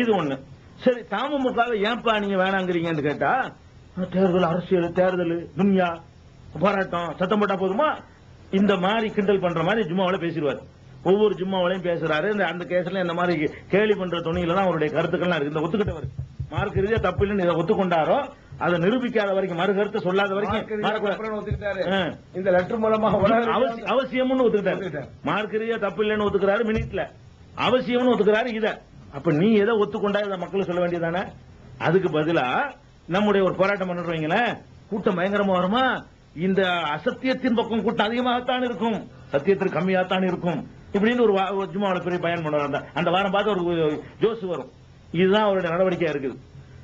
இது ஒண்ணு. சரி தமுக ஏன்பா நீங்க வேணாங்கிறீங்கன்னு கேட்டா தேர்தல் அரசியல் தேர்தல் துன்யா போராட்டம் சத்தம் போட்டா போதுமா? இந்த மாதிரி கிண்டல் பண்ற மாதிரி ஜும்மாவில பேசிடுவார். ஒவ்வொரு ஜும்மாவிலையும் பேசுறாரு. இந்த அந்த கேஸ்ல இந்த மாதிரி கேலி பண்ற துணியில தான் அவருடைய கருத்துக்கள்லாம் இருக்கு. இந்த ஒத்துக்கிட்டவர் மார்க் ரீதியா தப்பு இல்லைன்னு இதை ஒத்துக்கொண்டாரோ அதை நிரூபிக்காத வரைக்கும் மறு கருத்து சொல்லாத வரைக்கும். இந்த லெட்டர் மூலமா அவசியம்னு ஒத்துக்கிட்டாரு. மார்க் ரீதியா தப்பு இல்லைன்னு ஒத்துக்கிறாரு மினிட்ல. அவசியம்னு ஒத்துக்கிறாரு இத. அப்ப நீ எதை ஒத்துக்கொண்டா இதை மக்களுக்கு சொல்ல வேண்டியதானே அதுக்கு பதிலா நம்முடைய ஒரு போராட்டம் பண்ணிட்டு வைங்களேன். கூட்டம் பயங்கரமா வருமா? இந்த அசத்தியத்தின் பக்கம் கூட்டம் அதிகமாகத்தான் இருக்கும். சத்தியத்திற்கு கம்மியாகத்தான் இருக்கும். இப்படின்னு ஒரு வா- பெரிய பயன் பண்ணுவார். அந்த அந்த வாரம் பார்த்து ஒரு ஜோஸ் வரும். இதுதான் அவருடைய நடவடிக்கையா இருக்குது.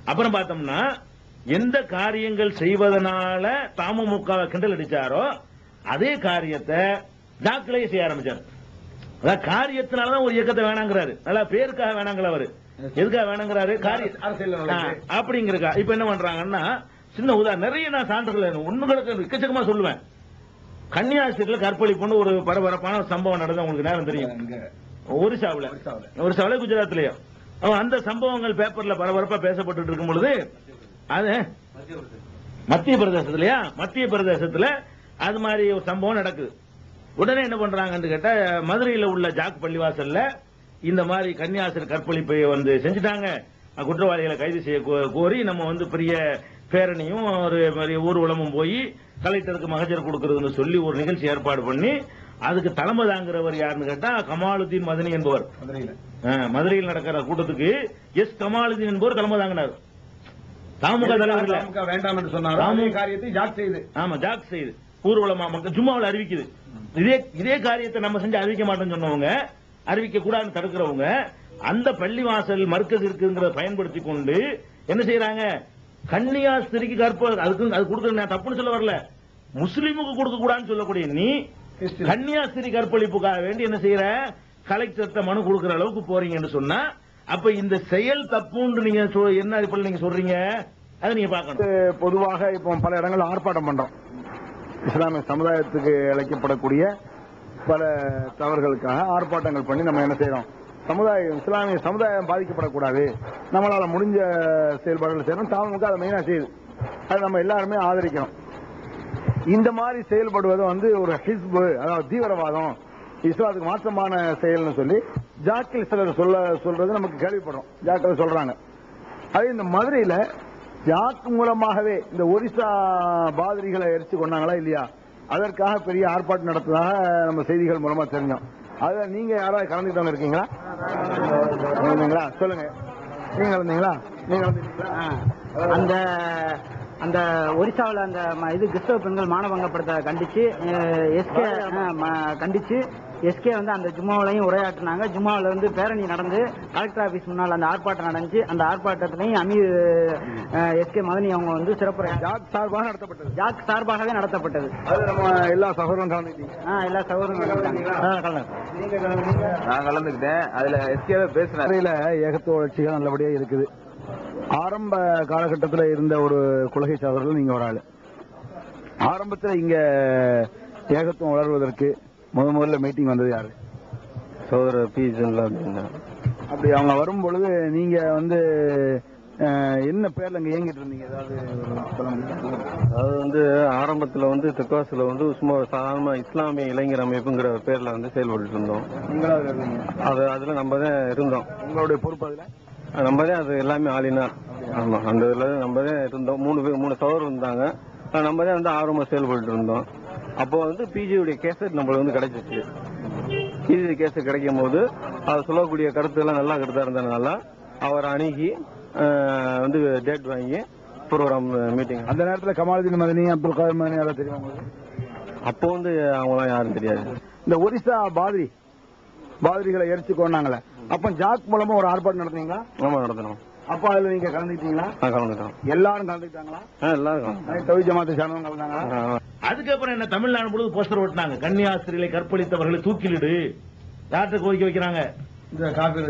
அப்புறம் பார்த்தோம்னா எந்த காரியங்கள் செய்வதனால தாமமுக கிண்டல் அடிச்சாரோ அதே காரியத்தை ஜாக்கிலேயே செய்ய ஆரம்பிச்சார். அதான் காரியத்தினாலதான் ஒரு இயக்கத்தை வேணாங்கிறாரு. நல்லா பேருக்காக வேணாங்கள அவரு. எதுக்காக வேணாங்கிறாரு? காரிய அப்படிங்கிறக்கா இப்ப என்ன பண்றாங்கன்னா சின்ன உதாரணம் நிறைய நான் சான்றுகள் ஒண்ணுகளுக்கு எக்கச்சக்கமா சொல்லுவேன். கன்னியாஸ்திரியில கற்பழிப்புன்னு ஒரு பரபரப்பான சம்பவம் நடந்தது. உங்களுக்கு நேரம் தெரியும். ஒரிசாவுல. ஒரிசாவுல. அவன் அந்த சம்பவங்கள் பேப்பர்ல பரபரப்பா பேசப்பட்டு இருக்கும் பொழுது அது மத்திய பிரதேசத்துலயா? மத்திய பிரதேசத்துல அது மாதிரி ஒரு சம்பவம் நடக்குது. உடனே என்ன பண்றாங்கன்னு கேட்டா மதுரையில உள்ள ஜாக் பள்ளிவாசல்ல இந்த மாதிரி கன்னியாசர் கற்பழிப்பை வந்து செஞ்சுட்டாங்க. குற்றவாளிகளை கைது செய்ய கோரி நம்ம வந்து பெரிய பேரணியும் ஒரு பெரிய ஊர்வலமும் போய் கலெக்டருக்கு மகஜர் கொடுக்கறதுன்னு சொல்லி ஒரு நிகழ்ச்சி ஏற்பாடு பண்ணி அதுக்கு தலைமை தாங்குறவர் யாருன்னு கேட்டா கமாலுதீன் மதனி என்பவர். மதுரையில. நடக்கிற கூட்டத்துக்கு எஸ் கமாலுதீன் என்பவர் தலைமை தாங்கினார். தாமுக தலைவர்ல. திமுக வேண்டாம் என்று சொன்னாரோ? காரியத்தை ஜாக் செய்து. ஆமா ஜாக் செய்யுது ஊர்வலமா மக்கள் ஜும்மாவில் அறிவிக்குது. இதே இதே காரியத்தை நம்ம செஞ்சு அறிவிக்க மாட்டோம்னு சொன்னவங்க அறிவிக்க கூடாதுன்னு தடுக்கிறவங்க அந்த பள்ளிவாசல் மர்க்கஸ் இருக்குங்கிறத பயன்படுத்தி கொண்டு என்ன செய்யறாங்க கன்னியாஸ்திரிக்கு கற்ப அதுக்கு அது கொடுக்க நான் தப்புன்னு சொல்ல வரல. முஸ்லீமுக்கு கொடுக்க கூடாதுன்னு சொல்லக்கூடிய நீ கிறிஸ்டின். கன்னியாஸ்திரி கற்பழிப்புக்காக வேண்டி என்ன செய்யற கலெக்டர்கிட்ட மனு கொடுக்கிற அளவுக்கு போறீங்கன்னு சொன்னா அப்ப இந்த செயல் தப்புன்னு நீங்க என்ன அடிப்படையில் நீங்க சொல்றீங்க? அதை நீங்க பாக்கணும் பொதுவாக இப்போ பல இடங்கள்ல ஆர்ப்பாட்டம் பண்றோம். இஸ்லாமிய சமுதாயத்துக்கு அழைக்கப்படக்கூடிய பல தவறுகளுக்காக ஆர்ப்பாட்டங்கள் பண்ணி நம்ம என்ன செய்யறோம் சமுதாயம் இஸ்லாமிய சமுதாயம் பாதிக்கப்படக்கூடாது. நம்மளால முடிஞ்ச செயல்பாடுகள் செய்யணும் தாமுக அதை மெயினா செய்யுது அதை நம்ம எல்லாருமே ஆதரிக்கணும் இந்த மாதிரி செயல்படுவது வந்து ஒரு ஹிஸ்பு அதாவது தீவிரவாதம் இஸ்லாத்துக்கு மாற்றமான செயல்னு சொல்லி ஜாக்கில் சிலர் சொல்ல சொல்றது நமக்கு கேள்விப்படுறோம். ஜாக்கில் சொல்றாங்க. அது இந்த மதுரையில ஜாக் மூலமாகவே இந்த ஒரிசா பாதிரிகளை எரிச்சு கொண்டாங்களா இல்லையா? அதற்காக பெரிய ஆர்ப்பாட்டம் நடத்துவதாக நம்ம செய்திகள் மூலமா தெரிஞ்சோம். அதுல நீங்க யாராவது கலந்துக்கிட்டவங்க இருக்கீங்களா? இருந்தீங்களா? சொல்லுங்க. நீங்க இருந்தீங்களா? நீங்க அந்த அந்த ஒரிசாவில் அந்த இது கிறிஸ்தவ பெண்கள் மானபங்கப்படுத்த கண்டிச்சு எஸ்கே கண்டிச்சு எஸ்கே வந்து அந்த ஜும்மாவிலையும் உரையாற்றினாங்க. ஜும்மாவில் வந்து பேரணி நடந்து கலெக்டர் ஆபீஸ் முன்னால் அந்த ஆர்ப்பாட்டம் நடந்துச்சு. அந்த ஆர்ப்பாட்டத்திலையும் அமீர் எஸ்கே மதனி அவங்க வந்து சிறப்புரை ஜாக் சார்பாக நடத்தப்பட்டது. ஜாக் சார்பாகவே நடத்தப்பட்டது. அது நம்ம எல்லா கலந்துக்கிட்டீங்க. ஆ, எல்லா கலந்துக்கிட்டீங்க. நான் கலந்துக்கிட்டேன். அதுல எஸ்கேவே மதுரையில ஏகத்துவ வளர்ச்சிகள் நல்லபடியா இருக்குது. ஆரம்ப காலகட்டத்தில் இருந்த ஒரு குலகை சாதவர்கள் நீங்க ஒரு ஆளு. ஆரம்பத்தில் இங்க ஏகத்துவம் வளர்வதற்கு முத முதல்ல மீட்டிங் வந்தது யாரு? சோதரர் பி ஜென்லா அப்படி அவங்க வரும் பொழுது நீங்க வந்து என்ன பேர்ல இங்க இயங்கிட்டு இருந்தீங்க? ஏதாவது ஒரு சொல்ல முடியுமா? அது வந்து ஆரம்பத்துல வந்து தெற்காசுல வந்து சும்மா சாதாரண இஸ்லாமிய இளைஞர் அமைப்புங்கிற பேர்ல வந்து செயல்பட்டு இருந்தோம். அது அதுல நம்ம தான் இருந்தோம். உங்களுடைய பொறுப்பு அதுல? நம்ம தான் அது எல்லாமே ஆளினா. ஆமா அந்த இதுல நம்ம தான் இருந்தோம். மூணு பேர் மூணு சவர் இருந்தாங்க. நம்ம தான் வந்து ஆர்வமா செயல்பட்டு இருந்தோம். அப்போ வந்து பிஜியுடைய கேசட் நம்மளுக்கு வந்து கிடைச்சிச்சு. பிஜி கேசட் கிடைக்கும் போது அது சொல்லக்கூடிய கருத்து எல்லாம் நல்ல கருத்தா இருந்ததுனால அவர் அணுகி வந்து டேட் வாங்கி ப்ரோக்ராம் மீட்டிங் அந்த நேரத்துல கமாலுதீன் மதனி அப்துல் காதர் மதனி யாராவது தெரியுமா அப்போ வந்து அவங்களாம் யாரும் தெரியாது. இந்த ஒரிசா பாதிரி பாதிரிகளை எரிச்சு கொண்டாங்களே அப்ப ஜாக் மூலமா ஒரு ஆர்ப்பாட்டம் நடத்தீங்களா ஆமா நடத்தணும் அப்ப அதுல நீங்க கலந்துக்கிட்டீங்களா? நான் கலந்துட்டோம் எல்லாரும் கலந்துக்கிட்டாங்களா? ஆ எல்லாரும் தவி ஜமாத்தை சார்ந்தவங்க கலந்தாங்களா? ஆ, அதுக்கப்புறம் என்ன தமிழ்நாடு முழுவதும் போஸ்டர் ஓட்டினாங்க கன்னியாஸ்திரிகளை கற்பழித்தவர்களை தூக்கிலிடு. யார்கிட்ட கோரிக்கை வைக்கிறாங்க?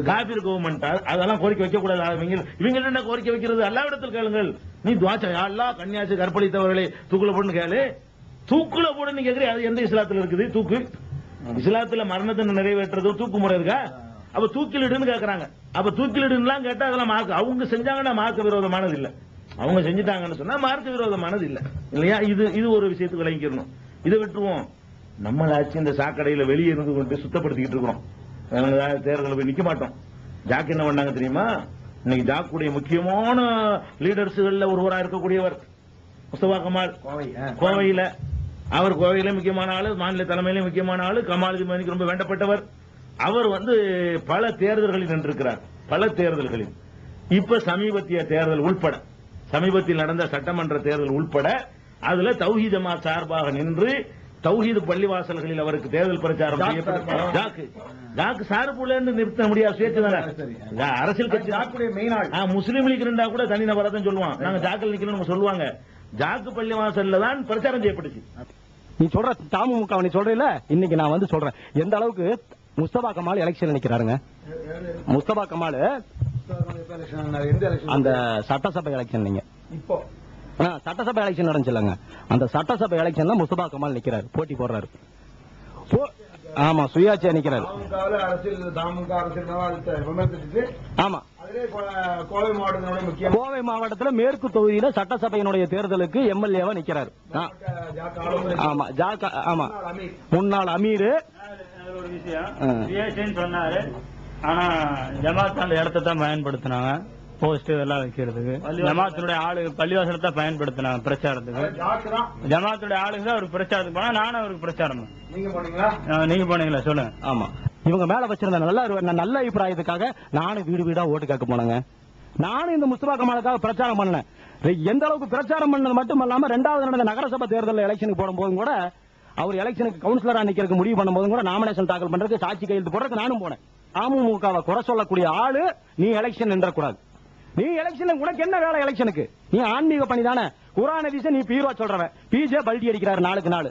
காபீர் கவர்மெண்ட் அதெல்லாம் கோரிக்கை வைக்க கூடாது இவங்க இவங்க என்ன கோரிக்கை வைக்கிறது? எல்லாவிடத்தில் கேளுங்கள். நீ துவாச்சா? யாரெல்லாம் கன்னியாசி கற்பழித்தவர்களை தூக்குல போடுன்னு கேளு. தூக்குல போட நீ கேக்குறீ அது எந்த இஸ்லாத்துல இருக்குது? தூக்கு. இஸ்லாத்துல மரணத்தை நிறைவேற்றுறது தூக்கு முறை இருக்கா? அப்ப தூக்கிலிடுன்னு கேக்குறாங்க. அப்ப தூக்கிலிடுலாம் கேட்டா அதெல்லாம் மார்க் அவங்க செஞ்சாங்கன்னா மார்க்க விரோதமானது இல்ல. அவங்க செஞ்சுட்டாங்கன்னு சொன்னா மார்க்க விரோதமானது இல்ல. இல்லையா? இது இது ஒரு விஷயத்துக்கு விளங்கிக்கணும் இதை விட்டுருவோம். நம்மளாச்சு இந்த சாக்கடையில வெளியே இருந்து கொண்டு சுத்தப்படுத்திக்கிட்டு இருக்கிறோம். நாங்க தேர்தலில் போய் நிக்க மாட்டோம். ஜாக் என்ன பண்ணாங்க தெரியுமா? இன்னைக்கு ஜாக்குடைய முக்கியமான லீடர்ஸ்கள்ல ஒருவரா இருக்கக்கூடியவர். முஸ்தபா கமால். கோவையில. அவர் கோவையில முக்கியமான ஆளு மாநில தலைமையில முக்கியமான ஆளு. மணிக்கு ரொம்ப வேண்டப்பட்டவர். அவர் வந்து பல தேர்தல்களில் நின்றிருக்கிறார். பல தேர்தல்களில். இப்ப சமீபத்திய தேர்தல் உள்பட சமீபத்தில் நடந்த சட்டமன்ற தேர்தல் உள்பட அதுல ஜமாத் சார்பாக நின்று தௌஹீது பள்ளிவாசல்களில் அவருக்கு தேர்தல் பிரச்சாரம் ஜாக் செய்யப்பட்டு சார்புல இருந்து நிறுத்த முடியாது சுயேட்சை தானே? சரி. அரசியல் கட்சி முஸ்லீம் லீக் இருந்தா கூட தனி நபரா தான் சொல்லுவான். நாங்க ஜாக்கில் நிக்கணும் சொல்லுவாங்க. ஜாக்கு பள்ளி வாசல்ல தான் பிரச்சாரம் செய்யப்பட்டுச்சு. நீ சொல்ற தமுக நீ சொல்றீல இன்னைக்கு நான் வந்து சொல்றேன். எந்த அளவுக்கு முஸ்தபா கமால் எலெக்ஷன் நிக்கிறாருங்க. முஸ்தபா கமால் எலெக்ஷன் அந்த சட்டசபை எலெக்ஷன் நீங்க. சட்டசபை எலெக்ஷன் நடந்துச்சுல்லங்க. அந்த சட்டசபை எலெக்ஷன்ல முஸ்தபா கமால் நிக்கிறாரு. போட்டி போடுறாரு. ஆமா சுயாட்சியா நிக்கிறாரு. ஆமா. கோவை மாவட்டத்துல மேற்கு தொகுதியில சட்டசபையினுடைய தேர்தலுக்கு எம்எல்ஏவா நிக்கிறாரு. ஆமா ஜாக்கா ஆமா. முன்னாள் அமீர். ஒரு விஷயம். ஆ. சிஎஸ்டின்னு சொன்னாரு. ஆனா ஜமாத் அந்த இடத்த தான் பயன்படுத்தினாங்க. போஸ்ட் இதெல்லாம் வைக்கிறதுக்கு. ஜமாத்தினுடைய ஆளு பள்ளிவாசலை தான் பயன்படுத்தினாங்க பிரச்சாரத்துக்கு. ஜமாத்துடைய ஆளுங்க தான் அவருக்கு பிரச்சாரத்துக்கு போனா நானும் அவருக்கு பிரச்சாரம். நீங்க போனீங்களா? சொல்லுங்க. ஆமா. இவங்க மேல வச்சிருந்த நல்ல நல்ல அபிப்பிராயத்துக்காக நானும் வீடு வீடா ஓட்டு கேட்க போனேங்க. நானும் இந்த முஸ்தபா கமாலுக்காக பிரச்சாரம் பண்ணேன். எந்த அளவுக்கு பிரச்சாரம் பண்ணது மட்டும் இல்லாம ரெண்டாவது நடந்த நகரசபை தேர்தல் எலெக்ஷனுக்கு போடும்போதும் கூட அவர் எலெக்ஷனுக்கு கவுன்சிலரா நிக்கிறதுக்கு முடிவு பண்ணும்போதும் கூட நாமினேஷன் தாக்கல் பண்றதுக்கு சாட்சி கையெழுத்து போடுறதுக்கு நானும் போனேன். அமமுகவை குறை சொல்லக்கூடிய ஆளு நீ எலெக்ஷன் நின்றக்கூடாது. நீ எலெக்ஷன் உனக்கு என்ன வேலை எலெக்ஷனுக்கு நீ ஆன்மீக பணி தானே. குரான் ஹதீஸை நீ பீரோ சொல்றவன் பிஜே பல்டி அடிக்கிறாரு நாளுக்கு நாள்.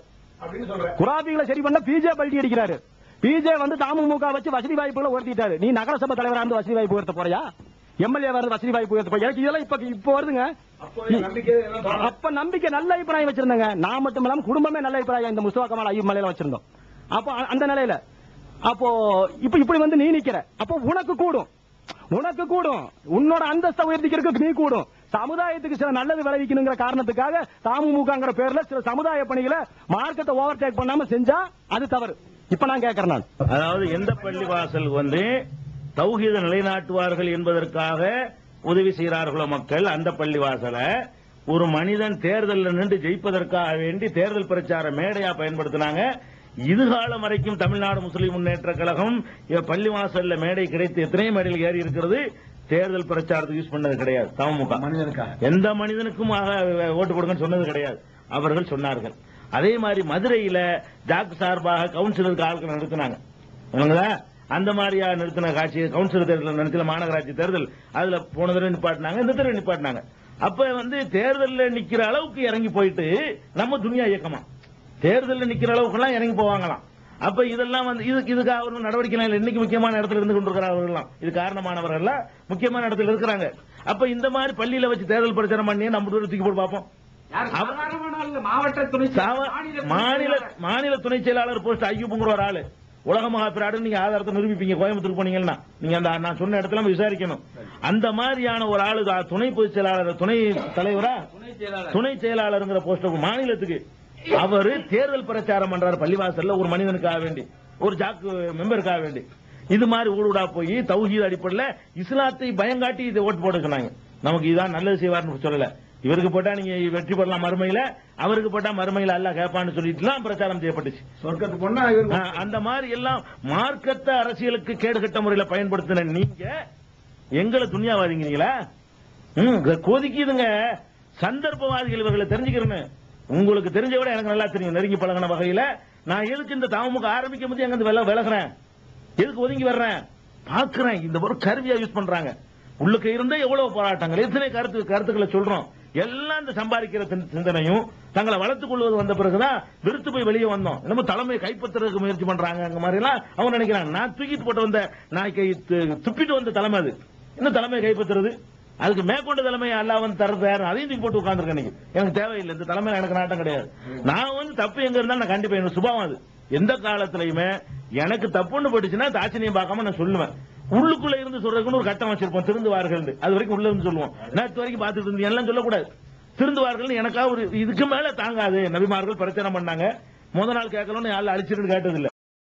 குராபிகளை சரி பண்ண பிஜே பல்டி அடிக்கிறாரு. பிஜே வந்து தமுக வச்சு வசதி வாய்ப்புகளை உயர்த்திட்டாரு. நீ நகரசபை தலைவரா இருந்து வசதி வாய்ப்பு உயர்த்த போறியா? எம்எல்ஏ வருது வசதி வாய்ப்பு எனக்கு இதெல்லாம் இப்ப இப்ப வருதுங்க. அப்போ நம்பிக்கை நல்ல அபிப்பிராயம் வச்சிருந்தேங்க. நான் மட்டும் இல்லாம குடும்பமே நல்ல அபிப்பிராயம். இந்த முஸ்தபா கமால் ஐயூப் மலையில வச்சிருந்தோம். அப்போ அந்த நிலையில. அப்போ இப்ப இப்படி வந்து நீ நிக்கிற. அப்போ உனக்கு கூடும். உனக்கு கூடும். உன்னோட அந்தஸ்தை உயர்த்திக்கிறதுக்கு நீ கூடும். சமுதாயத்துக்கு சில நல்லது விளைவிக்கணுங்கிற காரணத்துக்காக தாமுமுகங்கிற பேர்ல சில சமுதாய பணிகளை மார்க்கெட்டை ஓவர் டேக் பண்ணாம செஞ்சா அது தவறு. இப்ப நான் கேட்கறேன் நான். அதாவது எந்த பள்ளிவாசல் வந்து தௌஹீத நிலைநாட்டுவார்கள் என்பதற்காக உதவி செய்கிறார்களோ மக்கள் அந்த பள்ளிவாசலை ஒரு மனிதன் தேர்தலில் நின்று ஜெயிப்பதற்காக வேண்டி தேர்தல் பிரச்சார மேடையா பயன்படுத்தினாங்க. இதுகாலம் வரைக்கும் தமிழ்நாடு முஸ்லிம் முன்னேற்ற கழகம் பள்ளிவாசல்ல மேடை கிடைத்து எத்தனை மேடையில் ஏறி இருக்கிறது? தேர்தல் பிரச்சாரத்துக்கு யூஸ் பண்ணது கிடையாது. தமுக. எந்த மனிதனுக்கும் ஓட்டு கொடுங்கன்னு சொன்னது கிடையாது. அவர்கள் சொன்னார்கள். அதே மாதிரி மதுரையில ஜாக் சார்பாக கவுன்சிலருக்கு ஆட்கள் இல்லைங்களா அந்த மாதிரியா நிறுத்தின காட்சி கவுன்சிலர் தேர்தல் நிறுத்தின மாநகராட்சி தேர்தல் அதுல போன தடவை நிப்பாட்டினாங்க இந்த தடவை நிப்பாட்டினாங்க. அப்ப வந்து தேர்தலில் நிக்கிற அளவுக்கு இறங்கி போயிட்டு நம்ம துணியா இயக்கமா? தேர்தலில் நிக்கிற அளவுக்கு எல்லாம் இறங்கி போவாங்களாம். அப்ப இதெல்லாம் வந்து இது இதுக்காக ஒரு நடவடிக்கை இல்லை. இன்னைக்கு முக்கியமான இடத்துல இருந்து கொண்டிருக்கிறார்கள் இது காரணமானவர்கள் எல்லாம் முக்கியமான இடத்துல இருக்கிறாங்க. அப்ப இந்த மாதிரி பள்ளியில வச்சு தேர்தல் பிரச்சாரம் பண்ணி நம்ம தூரம் தூக்கி போட்டு பார்ப்போம். மாவட்ட துணை மாநில துணை செயலாளர். போஸ்ட் ஐயூப்புங்கிற ஒரு ஆளு. உலக மகாபிராடு நீங்க ஆதாரத்தை நிரூபிப்பீங்க. கோயம்புத்தூர் போனீங்கன்னா. நீங்க அந்த நான் சொன்ன இடத்துல விசாரிக்கணும். அந்த மாதிரியான ஒரு ஆளு துணை பொதுச் செயலாளர் துணை தலைவரா? துணை செயலாளருங்கிற போஸ்ட் மாநிலத்துக்கு. அவரு தேர்தல் பிரச்சாரம் பண்றாரு பள்ளிவாசல்ல ஒரு மனிதனுக்காக வேண்டி. ஒரு ஜாக்கு மெம்பருக்காக வேண்டி. இது மாதிரி ஊடுடா போய் தௌஹீத் அடிப்படையில் இஸ்லாத்தை பயங்காட்டி இதை ஓட்டு போட சொன்னாங்க நமக்கு இதான் நல்லது செய்வார்னு சொல்லல. இவருக்கு போட்டா நீங்க வெற்றி பெறலாம் மறுமையில அவருக்கு போட்டா மறுமையில அல்ல கேட்பான்னு சொல்லிட்டுலாம் பிரச்சாரம் செய்யப்பட்டுச்சு. சொர்க்கத்துக்கு போனா அந்த மாதிரி எல்லாம் மார்க்கத்தை அரசியலுக்கு கேடுகட்ட முறையில பயன்படுத்தின நீங்க எங்களை துணியாவாதீங்களா ம் கொதிக்குதுங்க. சந்தர்ப்பவாதிகள் இவர்களை தெரிஞ்சுக்கிறேன்னு. உங்களுக்கு தெரிஞ்ச விட எனக்கு நல்லா தெரியும். நெருங்கி பழகின வகையில நான் எதுக்கு இந்த தாமுக ஆரம்பிக்கும் போது எங்க வில விலகிறேன். எதுக்கு ஒதுங்கி வர்றேன்? பாக்குறேன். இந்த ஒரு கருவியா யூஸ் பண்றாங்க. உள்ளுக்கு இருந்தே எவ்வளவு போராட்டங்கள்? எத்தனை கருத்து கருத்துக்களை சொல்றோம்? எல்லாம் இந்த சம்பாதிக்கிற சிந்த- சிந்தனையும் தங்களை வளர்த்துக் கொள்வது வந்த பிறகுதான் வெறுத்து போய் வெளியே வந்தோம். நம்ம தலைமையை கைப்பற்றுறதுக்கு முயற்சி பண்றாங்க அந்த மாதிரி எல்லாம் அவங்க நினைக்கிறாங்க. நான் தூக்கிட்டு போட்டு வந்த நான் கை துப்பிட்டு வந்த தலைமை அது. என்ன தலைமையை கைப்பற்றுறது? அதுக்கு மேற்கொண்ட தலைமை அல்லா வந்து தரது யார் அதையும் தூக்கி போட்டு உட்காந்துருக்கேன் இன்னைக்கு. எனக்கு தேவையில்லை. இந்த தலைமையில எனக்கு நாட்டம் கிடையாது. நான் வந்து தப்பு எங்க இருந்தாலும் நான் கண்டிப்பா எனக்கு சுபாவம் அது. எந்த காலத்திலயுமே எனக்கு தப்புன்னு போட்டுச்சுன்னா தாட்சணியம் பார்க்காம நான் சொல்லுவேன். உள்ளுக்குள்ள இருந்து சொல்றதுக்குன்னு ஒரு கட்டம் வச்சிருப்போம். திருந்துவார்கள் அது வரைக்கும் உள்ள இருந்து சொல்லுவோம். நேற்று வரைக்கும் பார்த்துட்டு இருந்து எல்லாம் சொல்லக்கூடாது. திருந்துவார்கள் எனக்கா ஒரு இதுக்கு மேல தாங்காது. நபிமார்கள் பிரச்சனை பண்ணாங்க. முத நாள் கேட்கலன்னு யாரும் அழிச்சிருந்து கேட்டதில்லை.